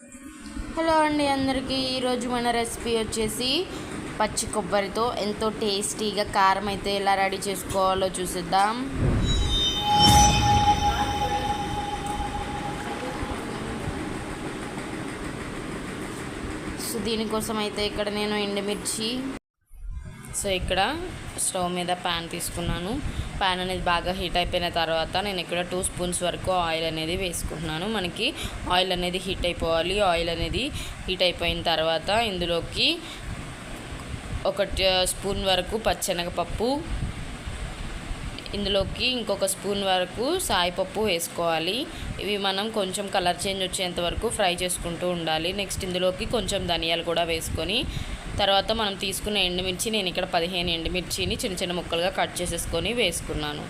Hello అండి అందరికీ. ఈరోజు మన రెసిపీ వచ్చేసి పచ్చి కొబ్బరితో ఎంతో టేస్టీగా కారం అయితే ఎలా రెడీ చేసుకోవాలో చూసిద్దాం. సో దీనికోసం అయితే ఇక్కడ నేను ఎండుమిర్చి సో ఇక్కడ స్టవ్ మీద ప్యాన్ తీసుకున్నాను. ప్యాన్ అనేది బాగా హీట్ అయిపోయిన తర్వాత నేను ఇక్కడ టూ స్పూన్స్ వరకు ఆయిల్ అనేది వేసుకుంటున్నాను. మనకి ఆయిల్ అనేది హీట్ అయిపోవాలి. ఆయిల్ అనేది హీట్ అయిపోయిన తర్వాత ఇందులోకి ఒక స్పూన్ వరకు పచ్చెనగపప్పు ఇందులోకి ఇంకొక స్పూన్ వరకు సాయిపప్పు వేసుకోవాలి. ఇవి మనం కొంచెం కలర్ చేంజ్ వచ్చేంత వరకు ఫ్రై చేసుకుంటూ ఉండాలి. నెక్స్ట్ ఇందులోకి కొంచెం ధనియాలు కూడా వేసుకొని తర్వాత మనం తీసుకున్న ఎండుమిర్చి నేను ఇక్కడ పదిహేను ఎండుమిర్చిని చిన్న చిన్న ముక్కలుగా కట్ చేసేసుకొని వేసుకున్నాను.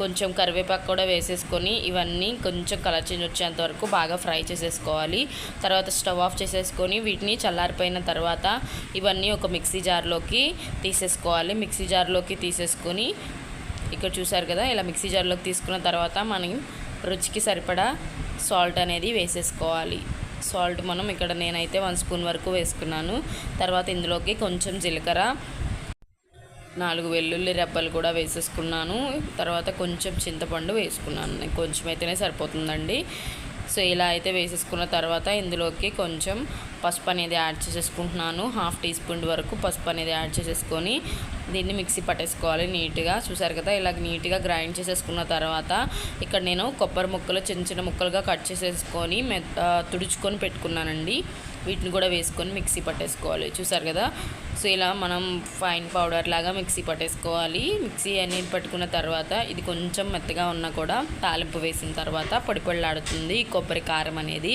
కొంచెం కరివేపాకు కూడా వేసేసుకొని ఇవన్నీ కొంచెం కలర్ చేంజ్ వచ్చేంత వరకు బాగా ఫ్రై చేసేసుకోవాలి. తర్వాత స్టవ్ ఆఫ్ చేసేసుకొని వీటిని చల్లారిపోయిన తర్వాత ఇవన్నీ ఒక మిక్సీ జార్లోకి తీసేసుకోవాలి. మిక్సీ జార్లోకి తీసేసుకొని ఇక్కడ చూసారు కదా ఇలా మిక్సీ జార్లోకి తీసుకున్న తర్వాత మనం రుచికి సరిపడా సాల్ట్ అనేది వేసేసుకోవాలి. సాల్ట్ మనం ఇక్కడ నేనైతే వన్ స్పూన్ వరకు వేసుకున్నాను. తర్వాత ఇందులోకి కొంచెం జీలకర్ర నాలుగు వెల్లుల్లి రెబ్బలు కూడా వేసేసుకున్నాను. తర్వాత కొంచెం చింతపండు వేసుకున్నాను. నేను కొంచెం అయితేనే సరిపోతుందండి. సో ఇలా అయితే వేసేసుకున్న తర్వాత ఇందులోకి కొంచెం పసుపు అనేది యాడ్ చేసేసుకుంటున్నాను. హాఫ్ టీ స్పూన్ వరకు పసుపు అనేది యాడ్ చేసేసుకొని దీన్ని మిక్సీ పట్టేసుకోవాలి నీట్గా. చూసారు కదా ఇలా నీట్గా గ్రైండ్ చేసేసుకున్న తర్వాత ఇక్కడ నేను కొబ్బరి ముక్కలు చిన్న చిన్న ముక్కలుగా కట్ చేసేసుకొని మె తుడుచుకొని పెట్టుకున్నానండి. వీటిని కూడా వేసుకొని మిక్సీ పట్టేసుకోవాలి. చూసారు కదా? సో ఇలా మనం ఫైన్ పౌడర్ లాగా మిక్సీ పట్టేసుకోవాలి. మిక్సీ అనేది పట్టుకున్న తర్వాత ఇది కొంచెం మెత్తగా ఉన్నా కూడా తాలింపు వేసిన తర్వాత పొడి పొడిలాడుతుంది. కొబ్బరి కారం అనేది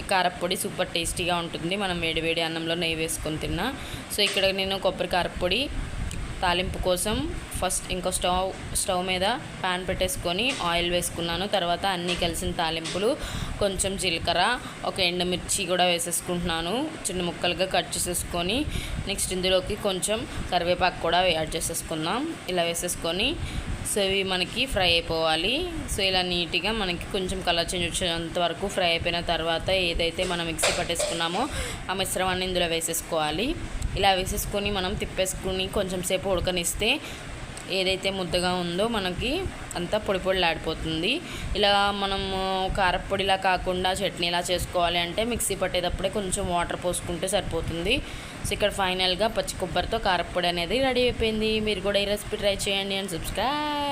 ఈ కారప్పొడి సూపర్ టేస్టీగా ఉంటుంది. మనం వేడి వేడి అన్నంలో నెయ్యి వేసుకొని తిన్నా. సో ఇక్కడ నేను కొబ్బరి కారప్పొడి తాలింపు కోసం ఫస్ట్ ఇంకో స్టవ్ స్టవ్ మీద ప్యాన్ పెట్టేసుకొని ఆయిల్ వేసుకున్నాను. తర్వాత అన్నీ కలిసిన తాలింపులు కొంచెం జీలకర్ర ఒక ఎండుమిర్చి కూడా వేసేసుకుంటున్నాను. చిన్న ముక్కలుగా కట్ చేసేసుకొని నెక్స్ట్ ఇందులోకి కొంచెం కరివేపాకు కూడా యాడ్ చేసేసుకుందాం. ఇలా వేసేసుకొని సో ఇవి మనకి ఫ్రై అయిపోవాలి. సో ఇలా నీట్గా మనకి కొంచెం కలర్ చేంజ్ వచ్చేంత వరకు ఫ్రై అయిపోయిన తర్వాత ఏదైతే మనం మిక్సీ పట్టేసుకున్నామో ఆ మిశ్రమాన్ని ఇందులో వేసేసుకోవాలి. ఇలా వేసేసుకొని మనం తిప్పేసుకుని కొంచెం సేపు ఉడకనిస్తే ఏదైతే ముద్దగా ఉందో మనకి అంతా పొడి పొడిలాడిపోతుంది. ఇలా మనము కారపొడిలా కాకుండా చట్నీలా చేసుకోవాలి అంటే మిక్సీ పట్టేటప్పుడే కొంచెం వాటర్ పోసుకుంటే సరిపోతుంది. సో ఇక్కడ ఫైనల్గా పచ్చి కొబ్బరితో కారపొడి అనేది రెడీ అయిపోయింది. మీరు కూడా ఈ రెసిపీ ట్రై చేయండి అండ్ సబ్స్క్రైబ్.